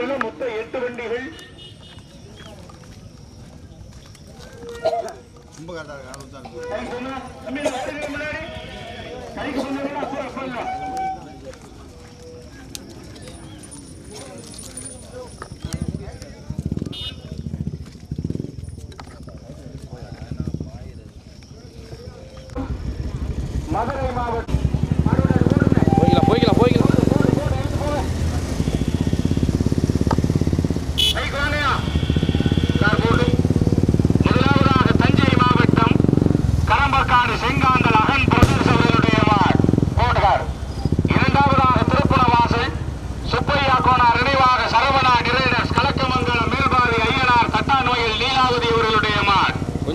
காட்டில மொத்தம் எட்டு வண்டிகள். ரொம்ப கரெக்டா இருக்கு முன்னாடி. கைக்கு முன்னாடி அப்புறம் அப்ப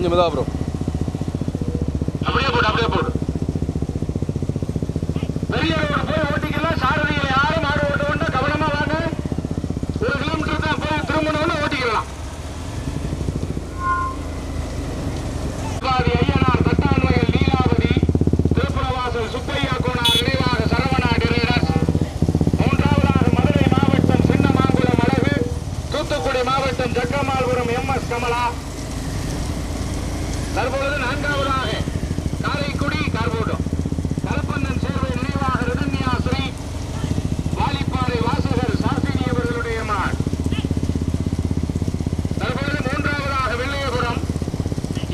Ņemam dobro. Dobro, dobro, dobro. தற்பொழுது நான்காவதாக காரைக்குடி கார்போட்டம். கலப்பந்தன் சேர்வை நினைவாக ரிதன்யாசிரி வாலிப்பாறை வாசகர் சாஸ்திரி அவர்களுடைய மான் தற்பொழுது மூன்றாவதாக வெள்ளையபுரம்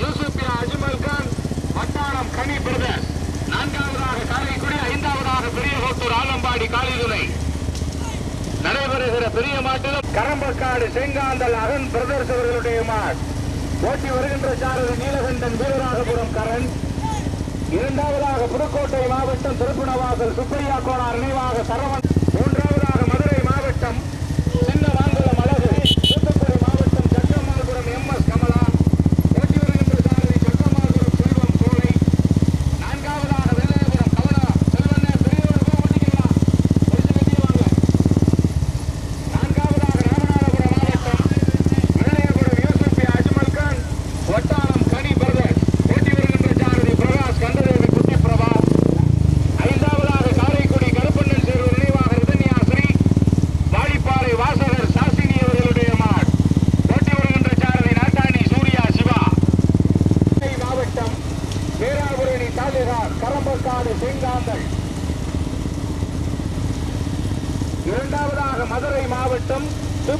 யூசுப்பியா அஜ்மல் கான் வட்டாரம் கனி பிரதர்ஸ் நான்காவதாக காரைக்குடி ஐந்தாவதாக பெரியகோட்டூர் ஆலம்பாடி காளிதுனை நடைபெறுகிற பெரிய மாட்டிலும் கரம்பக்காடு செங்காந்தல் அகன் பிரதர்ஸ் அவர்களுடைய மாட் ஓட்டி வருகின்ற சாரதி நீலகண்டன் வீரராகபுரம் கரண். இரண்டாவதாக புதுக்கோட்டை மாவட்டம் திருப்புணவாசல் சுப்பிரியா கோணார் நினைவாக சரவணன். மூன்றாவதாக மதுரை மாவட்டம்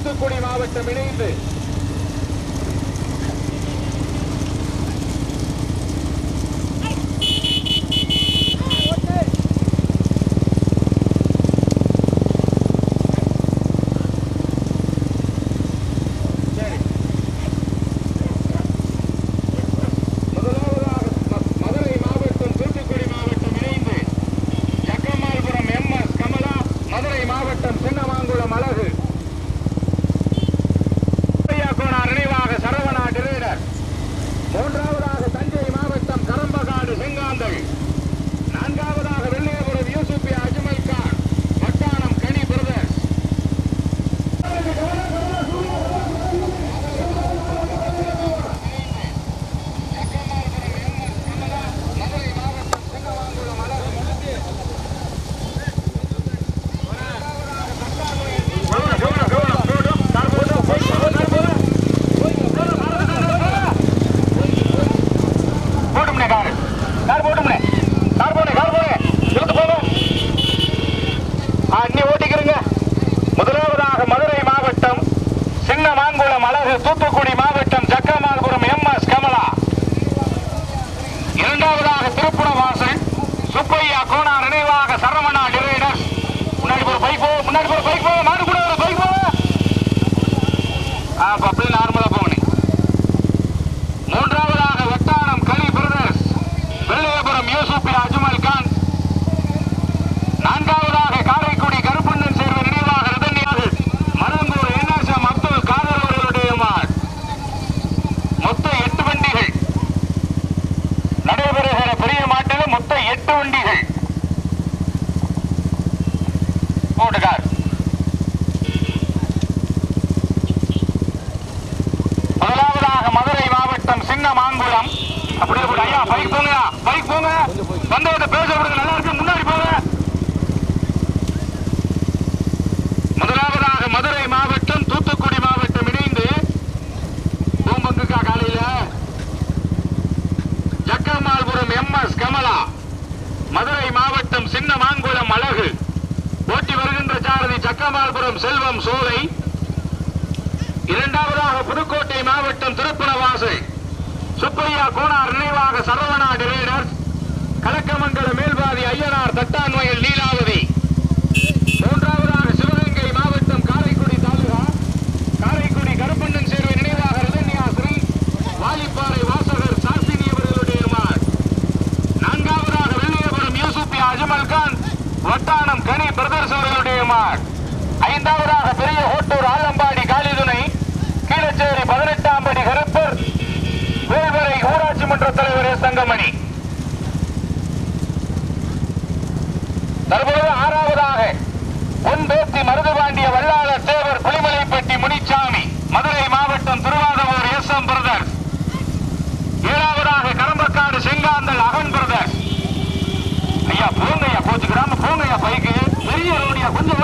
தூத்துக்குடி மாவட்டம் இணைந்து आप अपने नाम சாரதி செல்வம் சோலை. இரண்டாவதாக புதுக்கோட்டை மாவட்டம் திருப்பணவாசல் சுப்பையா கோனார் நினைவாக சரவணா டிரைடர் கலக்கமங்கல மேல்பாதி ஐயனார் தட்டான்வயல் லீலாவதி. மூன்றாவதாக சிவகங்கை மாவட்டம் காரைக்குடி தாலுகா. காரைக்குடி கருப்பண்ணன் சேர்வை நினைவாக ரதன்யாஸ்ரீ வாலிப்பாறை வாசகர் சாசினி அவர்களுடைய நான்காவதாக வெள்ளியபுரம் யூசுப் அஜமல் கான். வட்டானம் கனி பிரதர்ஸ் அவர்களுடைய மார் ஐந்தாவதாக பெரிய ஓட்டூர் ஆலம்பாடி காளிதுனை கீழச்சேரி பதினெட்டாம் படி கருப்பர். வேல்வரை ஊராட்சி மன்ற தலைவர் எஸ் தங்கமணி. தற்போது ஆறாவதாக ஒன்பேத்தி மருதுபாண்டிய வல்லாளர் தேவர் குளிமலைப்பட்டி முனிச்சாமி மதுரை மாவட்டம் திருவாதவூர் எஸ் எம் பிரதர்ஸ் ஏழாவதாக கரம்பக்காடு செங்காந்தல் அகன் பிரதர்ஸ் ஐயா போங்கய்யா கோச்சுக்கிறாம போங்கய்யா பைக்கு. பெரிய ரோடியா கொஞ்சம்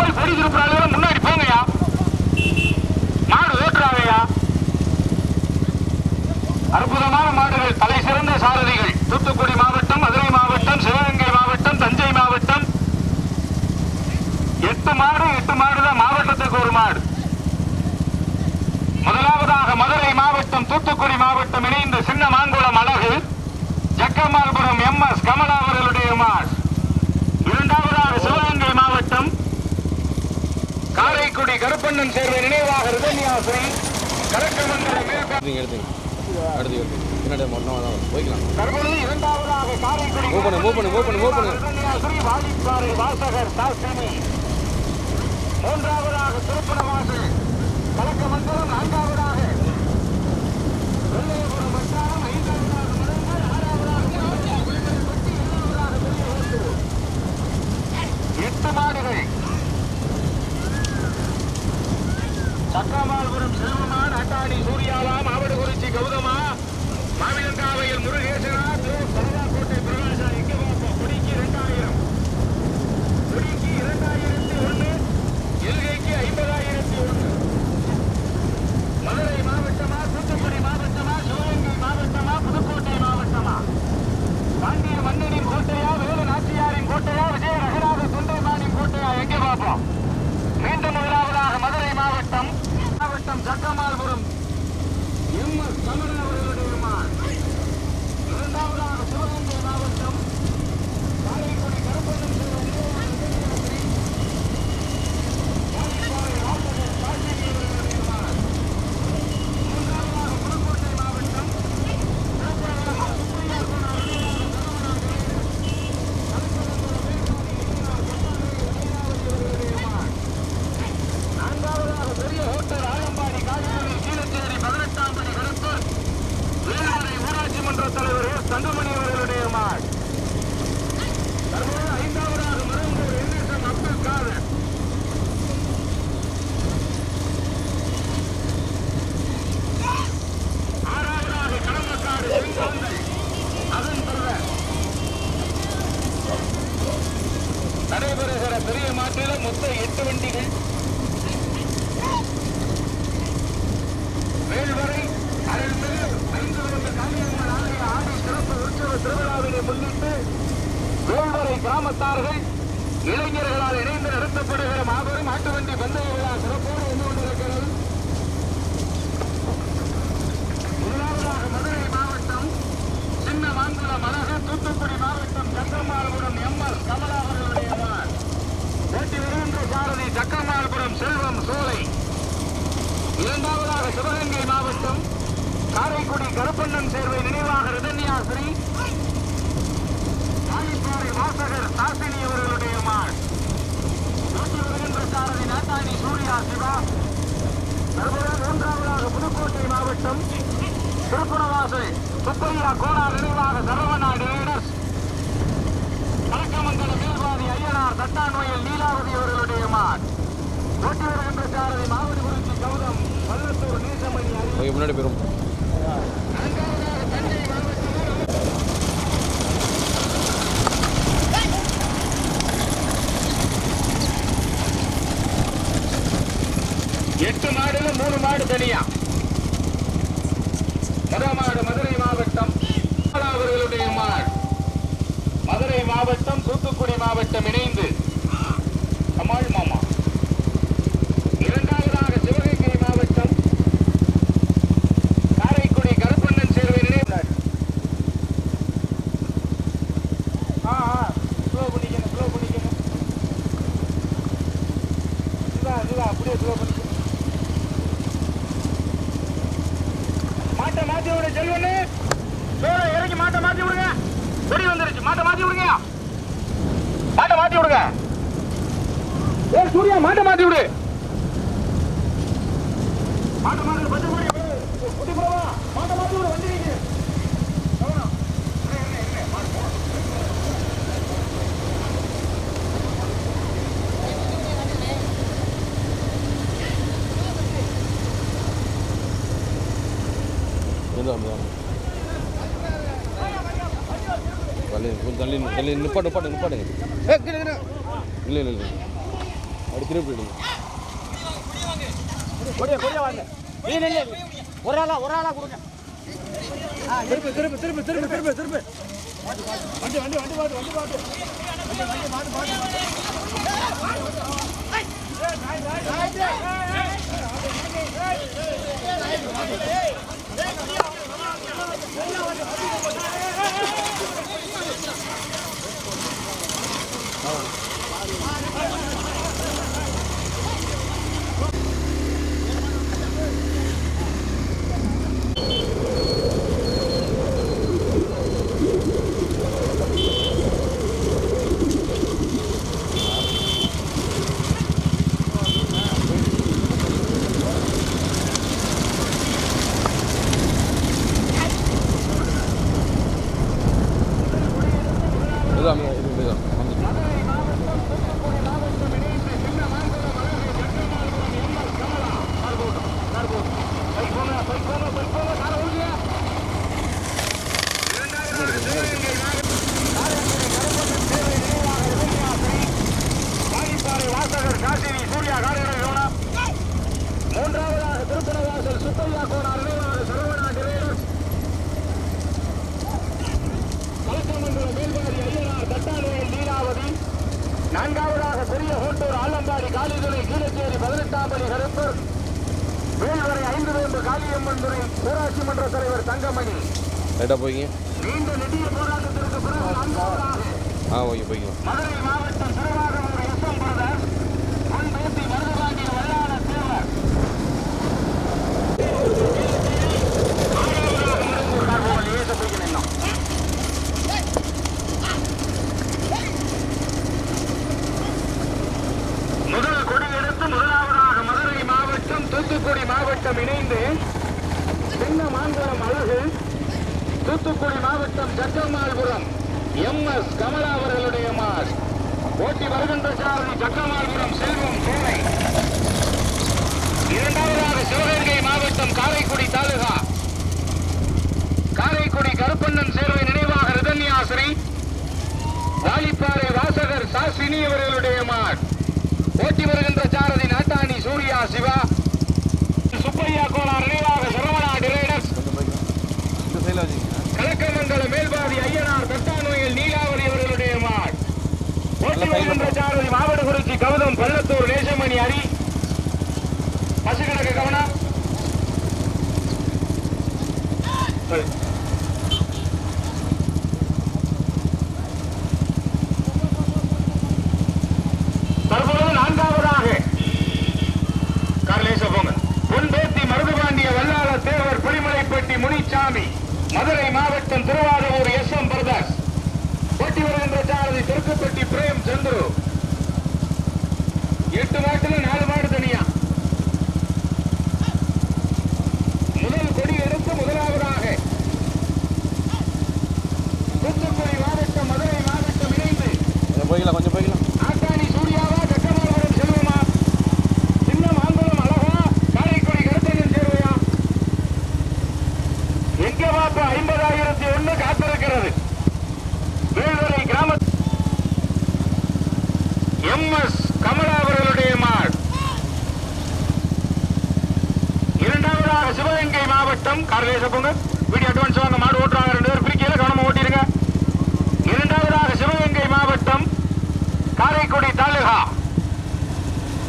போய் பொடி திருப்புறாங்க. முன்னாடி போங்கய்யா. மாடு ஓட்டுறாங்கய்யா அற்புதமான மாடுகள் தலை சிறந்த சாரதிகள். தூத்துக்குடி மாவட்டம் மதுரை மாவட்டம் சிவகங்கை மாவட்டம் தஞ்சை மாவட்டம். எட்டு மாடு எட்டு மாடு தான் மாவட்டத்துக்கு ஒரு மாடு. முதலாவதாக மதுரை மாவட்டம் தூத்துக்குடி மாவட்டம் இணைந்த சின்ன மாங்குளம் அழகு ஜக்கமால்புரம் எம் எஸ் கமலா அவர்களுடைய மாடு. இரண்டாவதாக சிவ காரைக்குடி கருப்பண்ணன் சேர்வை நினைவாக ரிதன்யாசிரி அடுத்து பின்னாடி தான் வரும். போய்க்கலாம் தற்பொழுது இரண்டாவதாக காரைக்குடி Move பண்ணு, move பண்ணு, move பண்ணு, move பண்ணு. ரதன்யாசிரி வாலிப்பாறை வாசகர் சாஸ்தினி மூன்றாவதாக திருப்பணவாசல் கலக்கமங்கலம் நான்காவதாக சிவகங்கை மாவட்டம் காரைக்குடி கருப்பண்ணன் சேர்வை நினைவாக ரிதன்யாசிரி வாலிப்பாறை வாசகர் சாசினி அவர்களுடைய மாள். ஓட்டி வருகின்ற சாரதி நாட்டாணி சூர்யா சிவா. தற்போது மூன்றாவதாக புதுக்கோட்டை மாவட்டம் திருப்புறவாசை சுப்பையா கோனார் நினைவாக சரவணா டிரைடர்ஸ் வழக்கமங்கல மேல்வாதி ஐயனார் தட்டான்வயல் லீலாவதி அவர்களுடைய மாட் ஓட்டி வருகின்ற சாரதி மாவட்ட குறிச்சி கௌதம். ஓகே முன்னாடி போயிடும் எட்டு மாடுல மூணு மாடு தனியா? முத மாடு மதுரை மாவட்டம் அவர்களுடைய மாடு. மதுரை மாவட்டம் தூத்துக்குடி மாவட்டம் இணைந்து. கமால் மாமா இரண்டாவதாக சிவகங்கை மாவட்டம் காரைக்குடி கருப்பண்ணன் சேர்வை நினைவு ஆ ஆ ஸ்லோ பண்ணிக்கணும் ஸ்லோ பண்ணிக்கணும் இதுதான் இதுதான் அப்படியே ஸ்லோ பண்ணிக்கணும் மாட்டை மாத்தி விடு செல்வனு சோழ இறங்கி மாட்டை மாத்தி விடுங்க கொடி வந்துருச்சு மாட்டை மாத்தி விடுங்க மாட்டை மாத்தி விடுங்க ஏ சூர்யா மாட்டை மாத்தி விடு. மாட்டை விடு, மாட்டை விடு வண்டி மாட்டு. எந்த தள்ளி தள்ளி நிப்பாட்டுங்க இல்லை இல்லை இல்லை. அப்படி திருப்பி போயிடுங்க. கொடியா கொடியா வாங்க. நீ ஒரு ஆளா ஒரு ஆளா கொடுங்க. ஆ, திருப்பு திருப்பு திருப்பு திருப்பு திருப்பு திருப்பு. வண்டி வண்டி வண்டி பாட்டு வண்டி பாட்டு வண்டி வண்டி பாட்டு பாட்டு மூன்றாவதாக திருப்பனவாசல் சுப்பையா கோனார் நினைவாளர் சரவணா டிரைவர் கலக்கமங்கலம் மேல்வாரி ஐயனார் தட்டாளையில் லீலாவதி நான்காவதாக பெரிய ஹோட்டூர் ஆலம்பாடி காலிதுறை கீழச்சேரி பதினெட்டாம் படி கருப்பூர் வேல்வரை ஐந்து வேம்பு காளியம்மன் துறை ஊராட்சி மன்ற தலைவர் தங்கமணி. ரைட்டாக போய்ங்க நீண்ட நெடிய போராட்டத்திற்கு பிறகு ஆ ஓகே போய்க்கலாம் மதுரை மாவட்டம் திருவாரூர் எஸ் எம் பிரதர் பொன் பேத்தி மருதபாண்டிய வல்லாள தேவர் முதல் கொடி எடுத்து முதலாவதாக மதுரை மாவட்டம் தூத்துக்குடி மாவட்டம் இணைந்து சின்ன மாங்குளம் அழகு தூத்துக்குடி மாவட்டம் சக்கமால்புரம் எம் எஸ் கமலா அவர்களுடைய மாஸ் ஓட்டி வருகின்ற சாரதி சக்கமால்புரம் செல்வம் சோலை இரண்டாவதாக சிவகங்கை மாவட்டம் காரைக்குடி தாலுகா காரைக்குடி கருப்பண்ணன் சேர்வை நினைவாக ரிதன்யாசிரி வாலிப்பாறை வாசகர் மாட் ஓட்டி வருகின்ற சாரதி நாட்டாணி சூர்யா சிவா. சுப்பையா கோளார் நினைவாக சரவணா டிரைடர்ஸ். கலக்கமங்கல மேல்பாதி ஐயனார் தட்டாநோயில் நீலாவளி அவர்களுடைய மாட் ஓட்டி வருகின்ற சாரதி மாவட்டகுறிச்சி கவுதம் பள்ளத்தூர் நேசமணி அரி பசுகிழக்கு கவனம் சரி. தற்பொழுது நான்காவதாக கார்லேச போங்க பொன்பேத்தி மருதுபாண்டிய வல்லாள தேவர் புலிமலைப்பட்டி முனிச்சாமி மதுரை மாவட்டம் திருவாரூர் எஸ் எம் பிரதாஸ் போட்டி வருகின்ற சாரதி திருக்குப்பட்டி பிரேம் சந்துரு. எட்டு மாட்டுல நாலு மாடு தனியா. முதல் கொடி எடுத்து முதலாவதாக. தூத்துக்குடி மாவட்டம் மதுரை மாவட்டம் இணைந்து. கொஞ்சம் போய்க்கலாம். போகும் கார் வேச போங்க வீடியோ அட்வான்ஸ் வாங்க மாடு ஓட்டுறாங்க ரெண்டு பேரும். பிரிக்கையில கவனமா ஓட்டிருங்க. இரண்டாவதாக சிவகங்கை மாவட்டம் காரைக்குடி தாலுகா.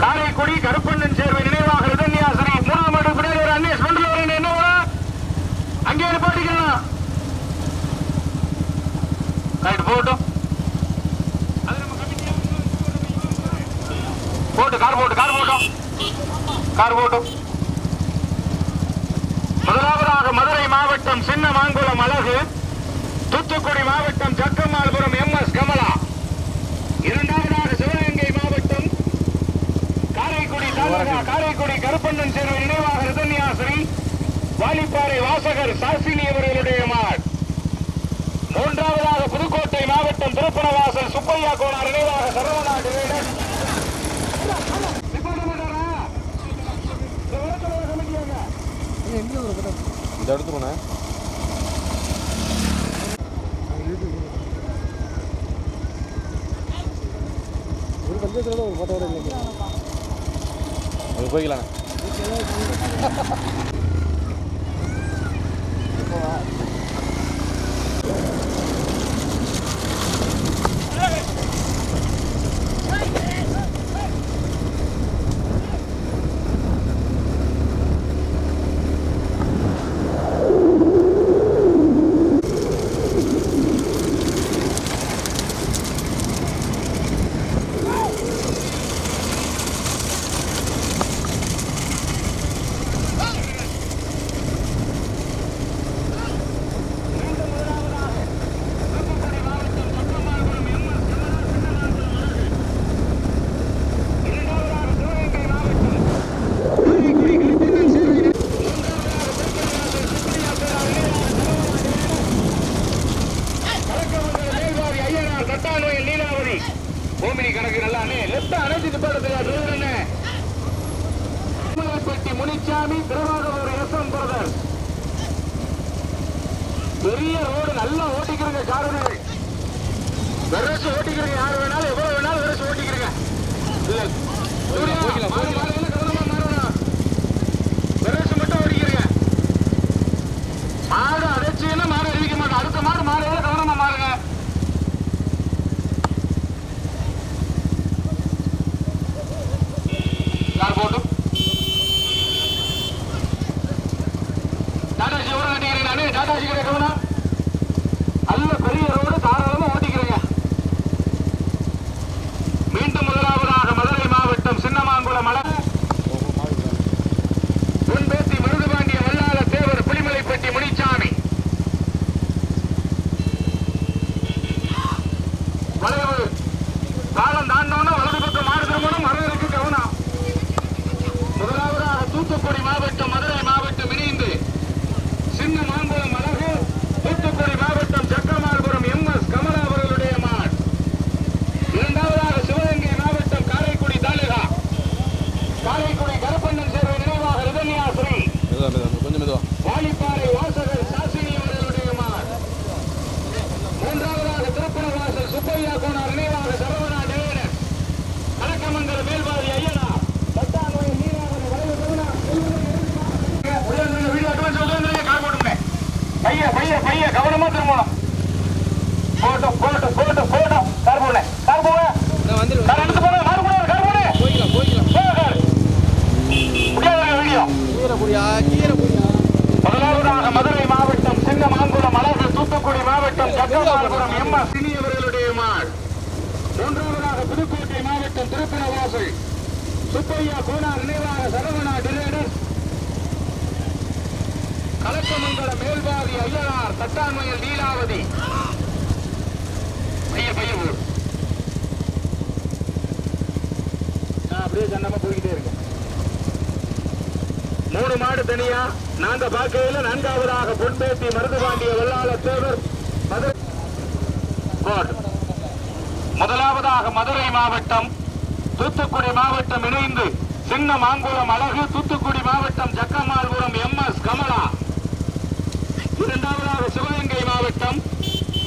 காரைக்குடி கருப்பண்ணன் சேர்வை நினைவாக இதன்யாசிரி மூணாம் ஆண்டு பின்னாடி ஒரு அன்னிய என்ன அங்கே போட்டிக்கலாம் ரைட் போட்டோம் போட்டு. கார் போட்டு கார் போட்டோம் கார் போட்டோம் முதலாவதாக மதுரை மாவட்டம் சின்ன மாங்குளம் அழகு தூத்துக்குடி மாவட்டம் ஜக்கம்மாள்புரம் எம் எஸ் கமலா. இரண்டாவதாக சிவகங்கை மாவட்டம் காரைக்குடி தாலுகா காரைக்குடி கருப்பண்ணன் சேர்வு நினைவாக ரிதன்யாசிரி வாலிப்பாறை வாசகர் சாசினி அவர்களுடைய மாட். மூன்றாவதாக புதுக்கோட்டை மாவட்டம் திருப்பணவாசல் சுப்பையா கோனார் நினைவாக சரவணா டிவைடர். இந்த போனேன் ஒரு பஞ்சத்தில் ஒரு போட்டோ இல்லை அது போய்க்கலாம் பெட்டி Munichami Thiruvarur S M brothers பெரிய ரோடு நல்லா ஓட்டிக்கிறங்க காரணங்கள் வெரசு ஓட்டிக்கிறங்க யார் வேணாலும் எவ்வளவு வேணாலும் வெரசு ஓட்டிக்கிறங்க இல்ல. போய்க்கலாம், எல்லாம் கவனமா மாறணும். வெரசு மட்டும் ஓட்டிக்கிறங்க. மாடு அடைச்சுன்னா மாடு அறிவிக்க மாட்டோம் அடுத்த மாடு மாடு எல்லாம் கவனமா மாறுங்க யார் போட்டும் டாடாஜி ஓரம் கட்டிக்கிறேன் நானு டாடாஜி கடை கவனம் நல்ல பெரிய ரோடு தாராளமா ஓட்டிக்கிறேங்க மீண்டும் முதலாவதாக மதுரை மாவட்டம் சின்னமாங்குளம் மலை பொன்பேத்தி மருதுபாண்டிய வல்லாள தேவர் புலிமலைப்பட்டி முனிச்சாமி வளைவு பாலம் தாண்டோன்னு வலது பக்கம் மாடு திரும்பணும் மறுவருக்கு கவனம் முதலாவதாக தூத்துக்குடி மாவட்டம் மதுரை மாவட்டம் இணைந்து சின்ன மாங்குளம் அழகு தூத்துக்குடி மாவட்டம் சக்கரமால்புரம் எம் எஸ் கமலா அவர்களுடைய மாட் இரண்டாவதாக சிவகங்கை மாவட்டம் காரைக்குடி தாலுகா காரைக்குடி கருப்பண்ணன் சேர்வை நினைவாக ரிதன்யாசிரி மெதுவா மெதுவா கொஞ்சம் மெதுவா வாலிப்பாறை வாசகர் சாசினி அவர்களுடைய மாட் மூன்றாவதாக திருப்பணவாசல் சுப்பையா கோனார் நினைவாக சரவணா டேவிடர் கலக்கமங்கல மேல்வாதி ஐயனா தட்டாங்குளம் நீராவணி வளைவு கருணா உள்ள நின்னு வீடியோ அட்வான்ஸ் உட்கார்ந்து கால் போட்டுங்க பைய பைய பைய கவனமா திரும்பணும் photo photo photo photo car போடுங்க கார் போங்க வந்துடும் கார் எடுத்து போங்க கார் போடுங்க கார் போடுங்க போய்க்கலாம் போய்க்கலாம் போங்க கார் முடியாத வீடியோ கீரை புரியா கீரை புரியா முதலாவதாக மதுரை மாவட்டம் சின்ன மாங்குளம் அழகு தூத்துக்குடி மாவட்டம் சக்கரபாரபுரம் எம் எஸ் சினி அவர்களுடைய மாள் மூன்றாவதாக புதுக்கோட்டை மாவட்டம் திருப்பணவாசல் ஐயா கோனார் நினைவாக சரவணா டிரேடர். கலப்பமங்கல மேல்வாதி ஐயனார் தட்டான்மையில் லீலாவதி பைய பைய அப்படியே சன்னமா போய்கிட்டே இருக்கேன். மூணு மாடு தனியா நாங்க பார்க்கையில நான்காவதாக பொன்பேத்தி மருந்து பாண்டிய வெள்ளாள தேவர் முதலாவதாக மதுரை மாவட்டம் தூத்துக்குடி மாவட்டம் இணைந்து சின்ன மாங்குளம் அழகு தூத்துக்குடி மாவட்டம் ஜக்கமால்புரம் எம் எஸ் கமலா. இரண்டாவதாக சிவகங்கை மாவட்டம்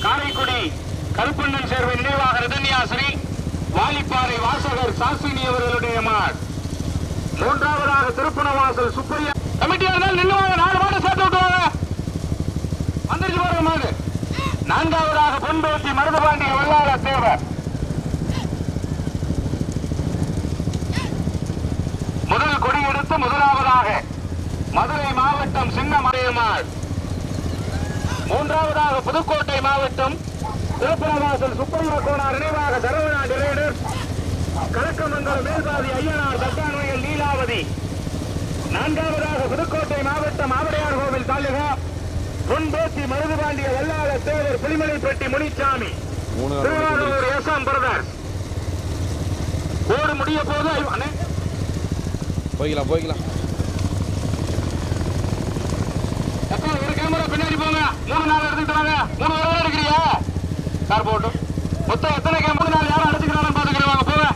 காரைக்குடி கருப்பண்ணன் சேர்வை நினைவாக ரதன்யாசிரி வாலிப்பாறை வாசகர் சாசினி அவர்களுடைய மாட் மூன்றாவதாக திருப்பணவாசல் சுப்பையா. கமிட்டியா இருந்தால் நின்று நாலு மாடு சேர்த்து விட்டுவாங்க வந்துருச்சு பாருங்க மாடு. நான்காவதாக பொன்பேட்டி மருதுபாண்டிய வல்லாள தேவர். எடுத்து முதலாவதாக மதுரை மாவட்டம் சின்ன மறையமாள் மூன்றாவதாக புதுக்கோட்டை மாவட்டம் திருப்பரவாசல் சுப்பையா கோனார் நினைவாக தரவநாடு ரேடர் கலக்கமங்கலம் மேல்பாதி ஐயனார் தட்டான்மையில் லீலாவதி. நான்காவதாக புதுக்கோட்டை மாவட்டம் ஆவடையார் கோவில் தாலுகா. பொன்பேத்தி மருதுபாண்டிய வல்லாள தேவர் புலிமலைப்பட்டி நாள் திருவாரூர் எஸ் எம் பிரதர் ஓடு முடிய போது அண்ணே. போய்க்கலாம் போய்க்கலாம். ஒரு கேமரா பின்னாடி போங்க. மூணு நாள் எடுத்துக்கிட்டு வாங்க. மூணு எடுக்கிறியா? கார் மொத்தம் எத்தனை நாள் யாரும் அடிச்சுக்கிறாங்கன்னு பாத்துக்கிறேன் போங்க.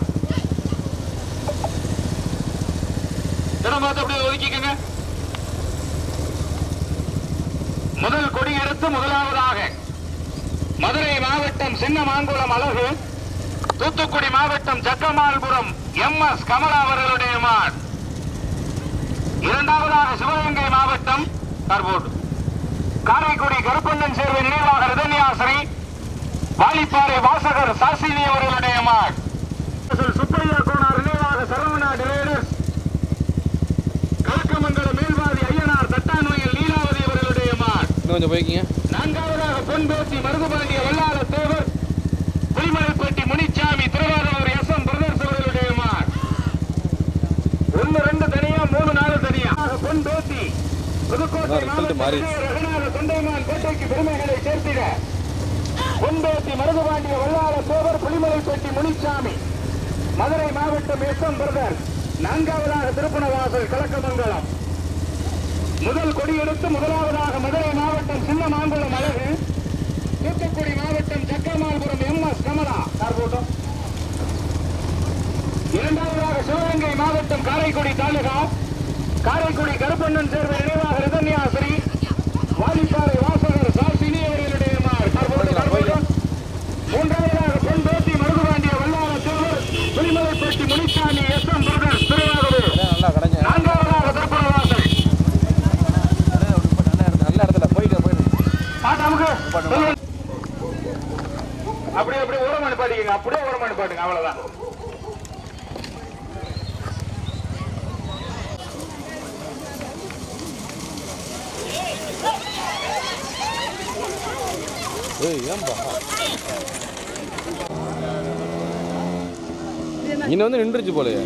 இடம் பார்த்து அப்படியே ஒதுக்கிக்கங்க. முதல் கொடி எடுத்து முதலாவதாக மதுரை மாவட்டம் சின்ன மாங்குளம் அழகு. தூத்துக்குடி மாவட்டம் ஜக்கமால்புரம் எம் எஸ் கமலா அவர்களுடைய மான் இரண்டாவதாக சிவகங்கை மாவட்டம் கார்போர்டு காரைக்குடி கருப்பண்ணன் சேர்வை நினைவாக ரிதன்யாசரி வாலிப்பாறை வாசகர் சாசினி அவர்களுடைய மான் சுப்பையா கோனார் நினைவாக சரவணா டிரேடர்ஸ் கலக்கமங்கலம் மேல்வாதி ஐயனார் தட்டான்மையில் லீலாவதி அவர்களுடைய இன்னும் கொஞ்சம் போய்க்கிங்க. நான்காவதாக Ponpethi Maruthupandiya Vallala Thevar Pulimalaipatti Munichami Thiruvarur S M brothers அவர்களுடைய மான் ஒன்னு ரெண்டு பொன்பேத்தி புதுக்கோட்டை ரகுநாத தொண்டைமான் கோட்டைக்கு பெருமைகளை சேர்த்திட. பொன்பேத்தி மருதுபாண்டிய வல்லாள தேவர் புலிமலைப்பட்டி முனிச்சாமி. மதுரை மாவட்டம் எஸ் எம் பிரதர்ஸ் நான்காவதாக திருப்பணவாசல் கலக்கமங்கலம். முதல் கொடியெடுத்து முதலாவதாக மதுரை மாவட்டம் சின்னமாங்குளம் அழகு. தூத்துக்குடி மாவட்டம் சக்கமால்புரம் எம். எஸ். கமலா. கார்கோட்டம் இரண்டாவதாக சிவகங்கை மாவட்டம் காரைக்குடி தாலுகா. காரைக்குடி கருப்பண்ணன் சேர்வை நினைவாக ரிதன்யாசிரி வாலிப்பாறை வாசகர் சாசினி அவர்களுடைய மார் கார்கோட்டம், கார்கோட்டம். மூன்றாவதாக Ponpethi Maruthupandiya Vallara Thevar Pulimalaipatti Munisamy S M brothers Thiruvarur நல்லா கடைங்க நான்காவதாக திருப்பரவாசல் நல்ல இடத்துல போயிட்டு போயிட்டு பாட்டு அமுக்கு. சொல்லு. அப்படியே அப்படியே ஓரம் அனுப்பாட்டிங்க அப்படியே ஓரம் அனுப்பாட்டுங்க அவ்வளவுதான் ஏய் ஏன்பா இன்னும் வந்து நின்றுச்சு போலயே.